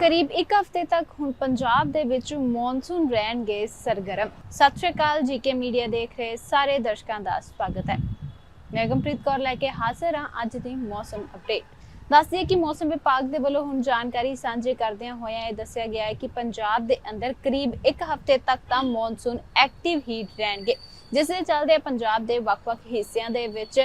ਕਰੀਬ 1 ਹਫ਼ਤੇ ਤੱਕ ਹੁਣ ਪੰਜਾਬ ਦੇ ਵਿੱਚ ਮੌਨਸੂਨ ਰਹਿਣਗੇ ਸਰਗਰਮ। ਸਤਿ ਸ਼੍ਰੀ ਅਕਾਲ, ਜੀਕੇ ਮੀਡੀਆ ਦੇਖ ਰਹੇ ਸਾਰੇ ਦਰਸ਼ਕਾਂ ਦਾ ਸਵਾਗਤ ਹੈ। ਮੈਂ ਗਮਪ੍ਰੀਤ ਕੌਰ ਲੈ ਕੇ ਹਾਜ਼ਰ ਹਾਂ ਅੱਜ ਦੀ ਮੌਸਮ ਅਪਡੇਟ ਦੱਸ ਦਈਏ ਕਿ ਮੌਸਮ ਵਿਭਾਗ ਦੇ ਵੱਲੋਂ ਹੁਣ ਜਾਣਕਾਰੀ ਸਾਂਝੀ ਕਰਦਿਆਂ ਹੋਇਆਂ ਇਹ ਦੱਸਿਆ ਗਿਆ ਹੈ ਕਿ ਪੰਜਾਬ ਦੇ ਅੰਦਰ ਕਰੀਬ 1 ਹਫ਼ਤੇ ਤੱਕ ਤਾਂ ਮੌਨਸੂਨ ਐਕਟਿਵ ਹੀ ਰਹਿਣਗੇ। ਜਿਸ ਦੇ ਚੱਲਦੇ ਪੰਜਾਬ ਦੇ ਵੱਖ-ਵੱਖ ਹਿੱਸਿਆਂ ਦੇ ਵਿੱਚ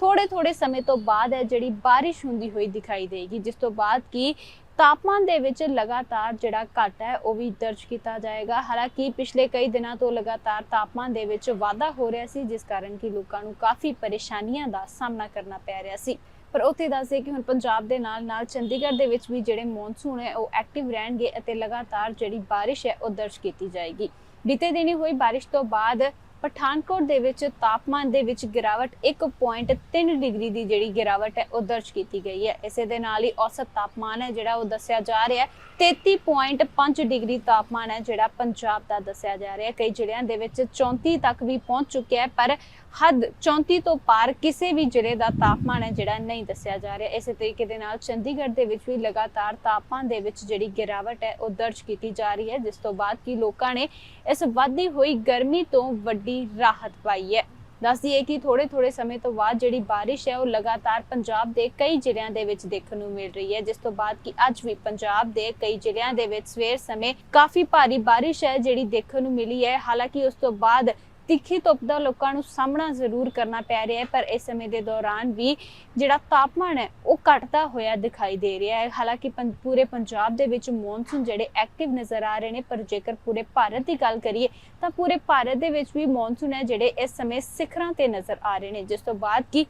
ਥੋੜੇ ਥੋੜੇ ਸਮੇਂ ਤੋਂ ਬਾਅਦ ਹੈ ਜਿਹੜੀ ਬਾਰਿਸ਼ ਹੁੰਦੀ ਹੋਈ ਦਿਖਾਈ ਦੇਗੀ, ਜਿਸ ਤੋਂ ਬਾਅਦ ਕੀ ਤਾਪਮਾਨ ਦੇ ਵਿੱਚ ਲਗਾਤਾਰ ਜਿਹੜਾ ਘਟ ਹੈ, ਉਹ ਵੀ ਦਰਜ ਕੀਤਾ ਜਾਏਗਾ। ਹਾਲਾਂਕਿ ਪਿਛਲੇ ਕਈ ਦਿਨਾਂ ਤੋਂ ਲਗਾਤਾਰ ਤਾਪਮਾਨ ਦੇ ਵਿੱਚ ਵਾਧਾ ਹੋ ਰਿਹਾ ਸੀ, ਜਿਸ ਕਾਰਨ ਕਿ ਲੋਕਾਂ ਨੂੰ ਕਾਫੀ ਪਰੇਸ਼ਾਨੀਆਂ ਦਾ ਸਾਹਮਣਾ ਕਰਨਾ ਪੈ ਰਿਹਾ ਸੀ। ਪਰ ਉੱਥੇ ਦੱਸਦੇ ਕਿ ਹੁਣ ਪੰਜਾਬ ਦੇ ਨਾਲ ਨਾਲ ਚੰਡੀਗੜ੍ਹ ਦੇ ਵਿੱਚ ਵੀ ਜਿਹੜੇ ਮੌਨਸੂਨ ਹੈ, ਉਹ ਐਕਟਿਵ ਰਹਿਣਗੇ ਅਤੇ ਲਗਾਤਾਰ ਜਿਹੜੀ ਬਾਰਿਸ਼ ਹੈ, ਉਹ ਦਰਜ ਕੀਤੀ ਜਾਏਗੀ। ਬੀਤੇ ਦਿਨੀ ਹੋਈ ਬਾਰਿਸ਼ ਤੋਂ ਬਾਅਦ ਪਠਾਨਕੋਟ ਦੇ ਵਿੱਚ ਤਾਪਮਾਨ ਦੇ ਵਿੱਚ ਗਿਰਾਵਟ 1.3 ਡਿਗਰੀ ਦੀ ਜਿਹੜੀ ਗਿਰਾਵਟ ਹੈ, ਉਹ ਦਰਜ ਕੀਤੀ ਗਈ ਹੈ। ਇਸੇ ਦੇ ਨਾਲ ਹੀ ਔਸਤ ਤਾਪਮਾਨ ਹੈ ਜਿਹੜਾ ਉਹ ਦੱਸਿਆ ਜਾ ਰਿਹਾ ਹੈ। 33.5 ਡਿਗਰੀ ਤਾਪਮਾਨ ਹੈ ਜਿਹੜਾ ਪੰਜਾਬ ਦਾ ਦੱਸਿਆ ਜਾ ਰਿਹਾ ਹੈ। ਕਈ ਜ਼ਿਲ੍ਹਿਆਂ ਦੇ ਵਿੱਚ 34 ਤੱਕ ਵੀ ਪਹੁੰਚ ਚੁੱਕਿਆ ਹੈ, ਪਰ ਹੱਦ 34 ਤੋਂ ਪਾਰ ਕਿਸੇ ਵੀ ਜ਼ਿਲ੍ਹੇ ਦਾ ਤਾਪਮਾਨ ਹੈ ਜਿਹੜਾ ਨਹੀਂ ਦੱਸਿਆ ਜਾ ਰਿਹਾ। ਇਸੇ ਤਰੀਕੇ ਦੇ ਨਾਲ ਚੰਡੀਗੜ੍ਹ ਦੇ ਵਿੱਚ ਵੀ ਲਗਾਤਾਰ ਤਾਪਮਾਨ ਦੇ ਵਿੱਚ ਜਿਹੜੀ ਗਿਰਾਵਟ ਹੈ, ਉਹ ਦਰਜ ਕੀਤੀ ਜਾ ਰਹੀ ਹੈ, ਜਿਸ ਤੋਂ ਬਾਅਦ ਕਿ ਲੋਕਾਂ ਨੇ ਇਸ ਵਾਧੀ ਹੋਈ ਗਰਮੀ ਤੋਂ ਵੱਡੀ ਰਾਹਤ ਪਾਈ ਹੈ। ਦੱਸ ਦਈਏ ਕਿ ਥੋੜੇ ਥੋੜੇ ਸਮੇਂ ਤੋਂ ਬਾਅਦ ਜਿਹੜੀ ਬਾਰਿਸ਼ ਹੈ, ਉਹ ਲਗਾਤਾਰ ਪੰਜਾਬ ਦੇ ਕਈ ਜ਼ਿਲ੍ਹਿਆਂ ਦੇ ਵਿੱਚ ਦੇਖਣ ਨੂੰ ਮਿਲ ਰਹੀ ਹੈ। ਜਿਸ ਤੋਂ ਬਾਅਦ ਕਿ ਅੱਜ ਵੀ ਪੰਜਾਬ ਦੇ ਕਈ ਜ਼ਿਲ੍ਹਿਆਂ ਦੇ ਵਿੱਚ ਸਵੇਰ ਸਮੇਂ ਕਾਫੀ ਭਾਰੀ ਬਾਰਿਸ਼ ਹੈ, ਜਿਹੜੀ ਦੇਖਣ ਨੂੰ ਮਿਲੀ ਹੈ। ਹਾਲਾਂਕਿ ਉਸ ਤੋਂ ਬਾਅਦ ਤਿੱਖੀ ਧੁੱਪ ਦਾ ਲੋਕਾਂ ਨੂੰ ਸਾਹਮਣਾ ਜ਼ਰੂਰ ਕਰਨਾ ਪੈ ਰਿਹਾ ਹੈ, ਪਰ ਇਸ ਸਮੇਂ ਦੇ ਦੌਰਾਨ ਵੀ ਜਿਹੜਾ ਤਾਪਮਾਨ ਹੈ, ਉਹ ਘਟਦਾ ਹੋਇਆ ਦਿਖਾਈ ਦੇ ਰਿਹਾ ਹੈ। ਹਾਲਾਂਕਿ ਪੂਰੇ ਪੰਜਾਬ ਦੇ ਵਿੱਚ ਮੌਨਸੂਨ ਜਿਹੜੇ ਐਕਟਿਵ ਨਜ਼ਰ ਆ ਰਹੇ ਨੇ, ਪਰ ਜੇਕਰ ਪੂਰੇ ਭਾਰਤ ਦੀ ਗੱਲ ਕਰੀਏ, ਤਾਂ ਪੂਰੇ ਭਾਰਤ ਦੇ ਵਿੱਚ ਵੀ ਮੌਨਸੂਨ ਹੈ ਜਿਹੜੇ ਇਸ ਸਮੇਂ ਸਿਖਰਾਂ ਤੇ ਨਜ਼ਰ ਆ ਰਹੇ ਨੇ, ਜਿਸ ਤੋਂ ਬਾਅਦ ਕਿ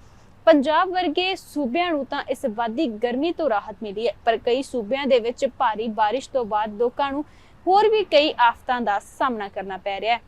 ਪੰਜਾਬ ਵਰਗੇ ਸੂਬਿਆਂ ਨੂੰ ਤਾਂ ਇਸ ਵਾਧੀ ਗਰਮੀ ਤੋਂ ਰਾਹਤ ਮਿਲੀ ਹੈ, ਪਰ ਕਈ ਸੂਬਿਆਂ ਦੇ ਵਿੱਚ ਭਾਰੀ ਬਾਰਿਸ਼ ਤੋਂ ਬਾਅਦ ਲੋਕਾਂ ਨੂੰ ਹੋਰ ਵੀ ਕਈ ਆਫਤਾਂ ਦਾ ਸਾਹਮਣਾ ਕਰਨਾ ਪੈ ਰਿਹਾ ਹੈ।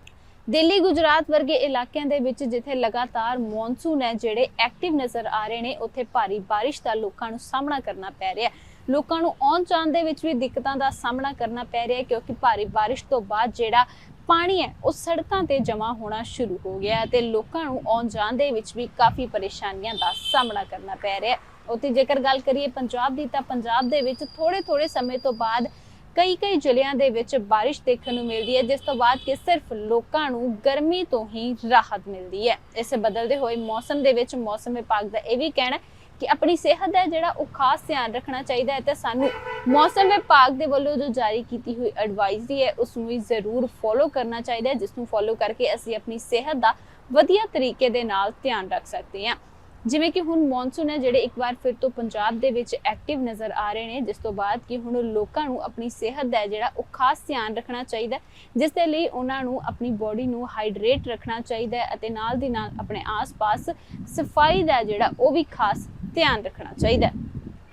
ਦਿੱਲੀ ਗੁਜਰਾਤ ਵਰਗੇ ਇਲਾਕਿਆਂ ਦੇ ਵਿੱਚ ਜਿੱਥੇ ਲਗਾਤਾਰ ਮੌਨਸੂਨ ਹੈ, ਜਿਹੜੇ ਐਕਟਿਵ ਨਜ਼ਰ ਆ ਰਹੇ ਨੇ, ਉੱਥੇ ਭਾਰੀ ਬਾਰਿਸ਼ ਦਾ ਲੋਕਾਂ ਨੂੰ ਸਾਹਮਣਾ ਕਰਨਾ ਪੈ ਰਿਹਾ ਹੈ। ਲੋਕਾਂ ਨੂੰ ਆਉਣ ਜਾਣ ਦੇ ਵਿੱਚ ਵੀ ਦਿੱਕਤਾਂ ਦਾ ਸਾਹਮਣਾ ਕਰਨਾ ਪੈ ਰਿਹਾ ਹੈ, ਕਿਉਂਕਿ ਭਾਰੀ ਬਾਰਿਸ਼ ਤੋਂ ਬਾਅਦ ਜਿਹੜਾ ਪਾਣੀ ਹੈ, ਉਹ ਸੜਕਾਂ ਤੇ ਜਮ੍ਹਾਂ ਹੋਣਾ ਸ਼ੁਰੂ ਹੋ ਗਿਆ ਹੈ ਤੇ ਲੋਕਾਂ ਨੂੰ ਆਉਣ ਜਾਣ ਦੇ ਵਿੱਚ ਵੀ ਕਾਫੀ ਪਰੇਸ਼ਾਨੀਆਂ ਦਾ ਸਾਹਮਣਾ ਕਰਨਾ ਪੈ ਰਿਹਾ ਹੈ। ਉੱਥੇ ਜੇਕਰ ਗੱਲ ਕਰੀਏ ਪੰਜਾਬ ਦੀ, ਤਾਂ ਪੰਜਾਬ ਦੇ ਵਿੱਚ ਥੋੜੇ ਥੋੜੇ ਸਮੇਂ ਤੋਂ ਬਾਅਦ ਕਈ ਕਈ ਜ਼ਿਲ੍ਹਿਆਂ ਦੇ ਵਿੱਚ ਬਾਰਿਸ਼ ਦੇਖਣ ਨੂੰ ਮਿਲਦੀ ਹੈ, ਜਿਸ ਤੋਂ ਬਾਅਦ ਕਿ ਸਿਰਫ ਲੋਕਾਂ ਨੂੰ ਗਰਮੀ ਤੋਂ ਹੀ ਰਾਹਤ ਮਿਲਦੀ ਹੈ। ਇਸ ਬਦਲਦੇ ਹੋਏ ਮੌਸਮ ਦੇ ਵਿੱਚ ਮੌਸਮ ਵਿਭਾਗ ਦਾ ਇਹ ਵੀ ਕਹਿਣਾ ਕਿ ਆਪਣੀ ਸਿਹਤ ਦਾ ਜਿਹੜਾ ਉਹ ਖਾਸ ਧਿਆਨ ਰੱਖਣਾ ਚਾਹੀਦਾ ਹੈ ਤੇ ਸਾਨੂੰ ਮੌਸਮ ਵਿਭਾਗ ਦੇ ਵੱਲੋਂ ਜੋ ਜਾਰੀ ਕੀਤੀ ਹੋਈ ਐਡਵਾਈਜ਼ਰੀ ਹੈ ਉਸ ਨੂੰ ਵੀ ਜ਼ਰੂਰ ਫੋਲੋ ਕਰਨਾ ਚਾਹੀਦਾ ਹੈ ਜਿਸ ਨੂੰ ਫੋਲੋ ਕਰਕੇ ਅਸੀਂ ਆਪਣੀ ਸਿਹਤ ਦਾ ਵਧੀਆ ਤਰੀਕੇ ਦੇ ਨਾਲ ਧਿਆਨ ਰੱਖ ਸਕਦੇ ਹਾਂ। ਜਿਵੇਂ ਕਿ ਹੁਣ ਮੌਨਸੂਨ ਹੈ, ਜਿਹੜੇ ਇੱਕ ਵਾਰ ਫਿਰ ਤੋਂ ਪੰਜਾਬ ਦੇ ਵਿੱਚ ਐਕਟਿਵ ਨਜ਼ਰ ਆ ਰਹੇ ਨੇ, ਜਿਸ ਤੋਂ ਬਾਅਦ ਕਿ ਹੁਣ ਲੋਕਾਂ ਨੂੰ ਆਪਣੀ ਸਿਹਤ ਦਾ ਜਿਹੜਾ ਉਹ ਖਾਸ ਧਿਆਨ ਰੱਖਣਾ ਚਾਹੀਦਾ ਜਿਸ ਦੇ ਲਈ ਉਹਨਾਂ ਨੂੰ ਆਪਣੀ ਬੋਡੀ ਨੂੰ ਹਾਈਡਰੇਟ ਰੱਖਣਾ ਚਾਹੀਦਾ ਅਤੇ ਨਾਲ ਦੀ ਨਾਲ ਆਪਣੇ ਆਸ-ਪਾਸ ਸਫ਼ਾਈ ਦਾ ਜਿਹੜਾ ਉਹ ਵੀ ਖਾਸ ਧਿਆਨ ਰੱਖਣਾ ਚਾਹੀਦਾ ਹੈ।